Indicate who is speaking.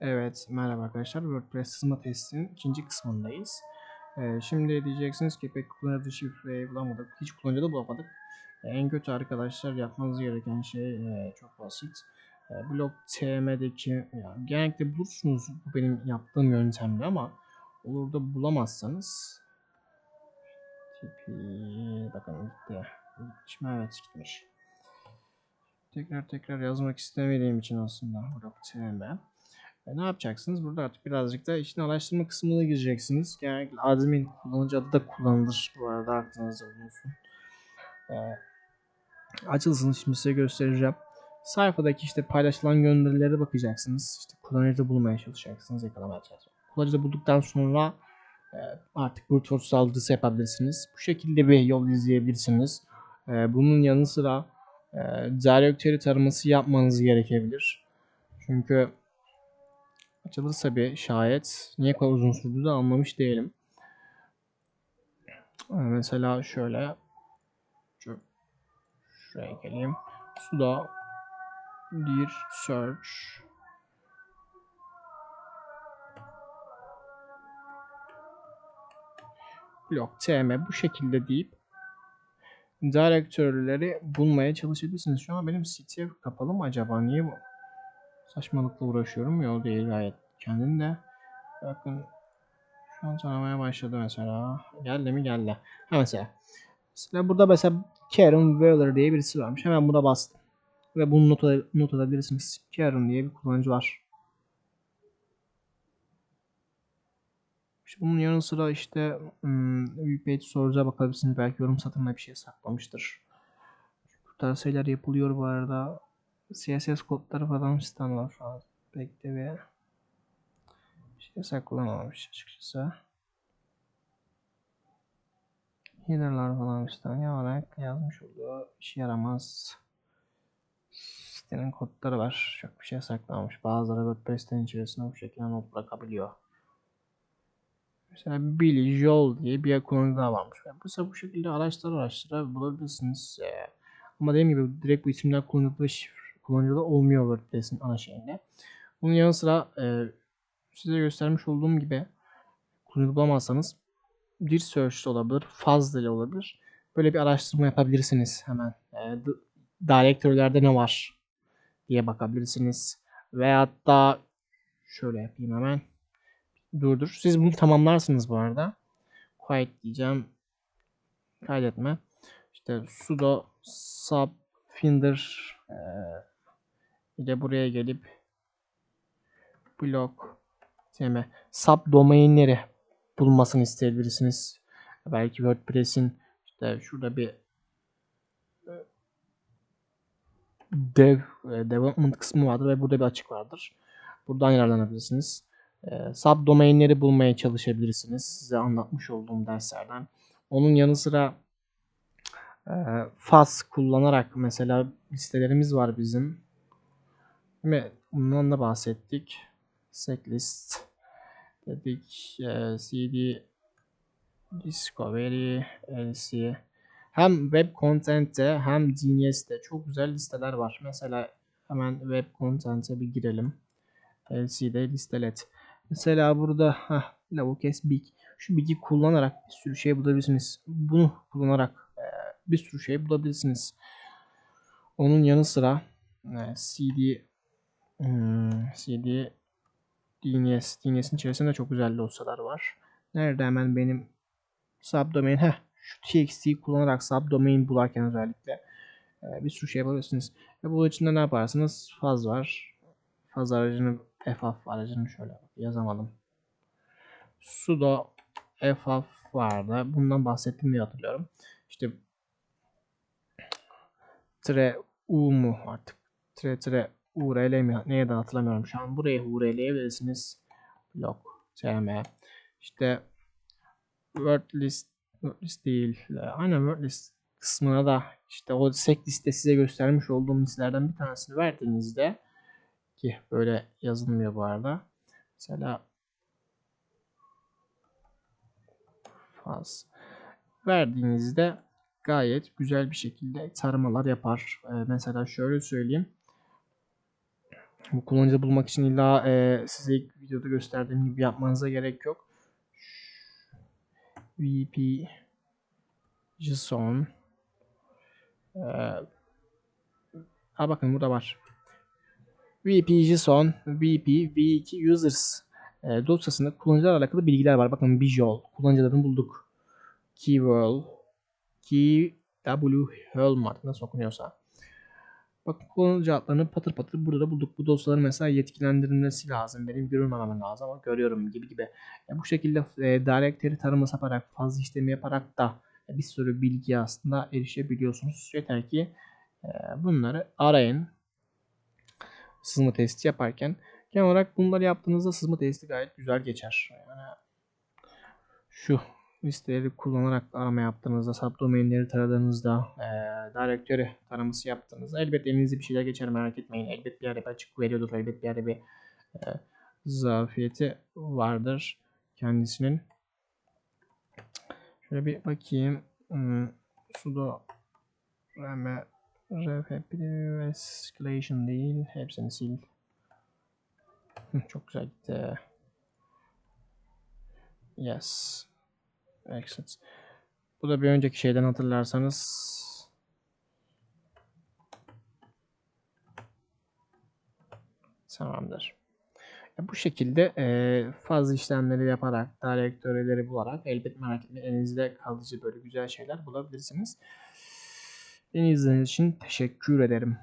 Speaker 1: Evet, merhaba arkadaşlar. WordPress sızma testinin ikinci kısmındayız. Ee, şimdi diyeceksiniz ki pek kullanıcı şifreyi bulamadık. Hiç kullanıcı da bulamadık. Ee, en kötü arkadaşlar yapmanız gereken şey e, çok basit. E, blog TM'deki yani genellikle bulursunuz bu benim yaptığım yöntemle ama olur da bulamazsanız tipi bakın gitti. Gitmiş mi? Evet gitmiş. Tekrar tekrar yazmak istemediğim için aslında blog TM. E, ne yapacaksınız? Burada artık birazcık da işin araştırma kısmına gireceksiniz. Genellikle admin kullanıcı adı da kullanılır. Bu arada aklınızda bulunsun. E, açılsın şimdi size göstereceğim. Sayfadaki işte paylaşılan gönderilere bakacaksınız. İşte kullanıcı bulmaya çalışacaksınız. Yakalamaya çalışacaksınız. Kullanıcı bulduktan sonra e, artık brute force saldırısı yapabilirsiniz. Bu şekilde bir yol izleyebilirsiniz. E, bunun yanı sıra e, direktörü taraması yapmanız gerekebilir. Çünkü açılırsa bir şayet niye kadar uzun sürdü de anlamış değilim. Ee, Mesela şöyle şu, şuraya geleyim. Suda dir search blok tm bu şekilde deyip direktörleri bulmaya çalışabilirsiniz. Şu an benim site kapalı mı acaba? Niye bu? Saçmalıkla uğraşıyorum. Yol değil gayet. Kendin de bakın şu an taramaya başladı mesela. Geldi mi geldi. Ha mesela. Mesela burada mesela Karen Weller diye birisi varmış. Hemen buna bastım. Ve bunu not, not edebilirsiniz. Karen diye bir kullanıcı var. İşte bunun yanı sıra işte hmm, page soruza bakabilirsiniz. Belki yorum satırına bir şey saklamıştır. Bu tarz şeyler yapılıyor bu arada. CSS kodları falan standart şu an. Bekle bir şey saklanamamış açıkçası. Header'lar falan işte ne olarak yazmış olduğu işe yaramaz. Sitenin kodları var. Çok bir şey saklamamış. Bazıları WordPress'ten içerisinde bu şekilde not bırakabiliyor. Mesela Billy Joel diye bir kullanıcı daha varmış. Yani bu bu şekilde araştıra araştıra bulabilirsiniz. Ee, ama dediğim gibi direkt bu isimler kullanıcı ve şifre kullanıcıda olmuyor WordPress'in ana şeyinde. Bunun yanı sıra e, size göstermiş olduğum gibi kullanıcı bulamazsanız bir search olabilir, fazla ile olabilir. Böyle bir araştırma yapabilirsiniz hemen. E, direktörlerde ne var diye bakabilirsiniz. Veyahut da şöyle yapayım hemen. Durdur. Siz bunu tamamlarsınız bu arada. Quiet diyeceğim. Kaydetme. İşte sudo sub finder e, ile buraya gelip blok tm sub domainleri bulmasını isteyebilirsiniz. Belki WordPress'in işte şurada bir dev development kısmı vardır ve burada bir açık vardır. Buradan yararlanabilirsiniz. E, sub domainleri bulmaya çalışabilirsiniz. Size anlatmış olduğum derslerden. Onun yanı sıra e, FAS kullanarak mesela listelerimiz var bizim. Bundan da bahsettik. Setlist dedik. E, CD Discovery LC hem web content'te hem DNS'te çok güzel listeler var. Mesela hemen web content'e bir girelim. LC'de listelet. Mesela burada heh, Lavokes Big. Şu Big'i kullanarak bir sürü şey bulabilirsiniz. Bunu kullanarak e, bir sürü şey bulabilirsiniz. Onun yanı sıra e, CD hmm, CD DNS. DNS'in içerisinde çok güzel dosyalar var. Nerede hemen benim subdomain heh şu txt'yi kullanarak subdomain bularken özellikle e, bir sürü şey yapabilirsiniz. Ve bu için de ne yaparsınız? Faz var. Faz aracını ffaf aracını şöyle yazamadım. sudo ffaf vardı. Bundan bahsettim diye hatırlıyorum. İşte tre u mu artık tre tre url mi neye de hatırlamıyorum şu an. Buraya url'yebilirsiniz. Blok tm işte wordlist wordlist değil. Aynen wordlist kısmına da işte o sek liste size göstermiş olduğum listelerden bir tanesini verdiğinizde ki böyle yazılmıyor bu arada. Mesela faz verdiğinizde gayet güzel bir şekilde taramalar yapar. Ee, mesela şöyle söyleyeyim. Bu kullanıcı bulmak için illa e, size ilk videoda gösterdiğim gibi yapmanıza gerek yok. VP JSON ee, ha bakın burada var. VP JSON VP V2 users e, dosyasında kullanıcılarla alakalı bilgiler var. Bakın visual kullanıcılarını bulduk. Keyword Key W Helmut nasıl okunuyorsa. Bakın kullanıcı adlarını patır patır burada da bulduk. Bu dosyaların mesela yetkilendirilmesi lazım. Benim görülmemem lazım ama görüyorum gibi gibi. E, bu şekilde e, directory taraması yaparak, fazla işlemi yaparak da bir sürü bilgiye aslında erişebiliyorsunuz. Yeter ki e, bunları arayın. Sızma testi yaparken. Genel olarak bunları yaptığınızda sızma testi gayet güzel geçer. Yani şu listeleri kullanarak arama yaptığınızda, subdomainleri taradığınızda, e, directory taraması yaptığınızda elbet elinizde bir şeyler geçer merak etmeyin. Elbet bir yerde bir açık veriyordur, elbet bir yerde bir e, zafiyeti vardır kendisinin. Şöyle bir bakayım. Hmm, sudo rm ref escalation değil. Hepsini sil. Çok güzel gitti. Yes. Exit. Bu da bir önceki şeyden hatırlarsanız tamamdır. Ya bu şekilde e, fazla işlemleri yaparak, direktörleri bularak elbet merak etmeyin elinizde kalıcı böyle güzel şeyler bulabilirsiniz. Beni izlediğiniz için teşekkür ederim.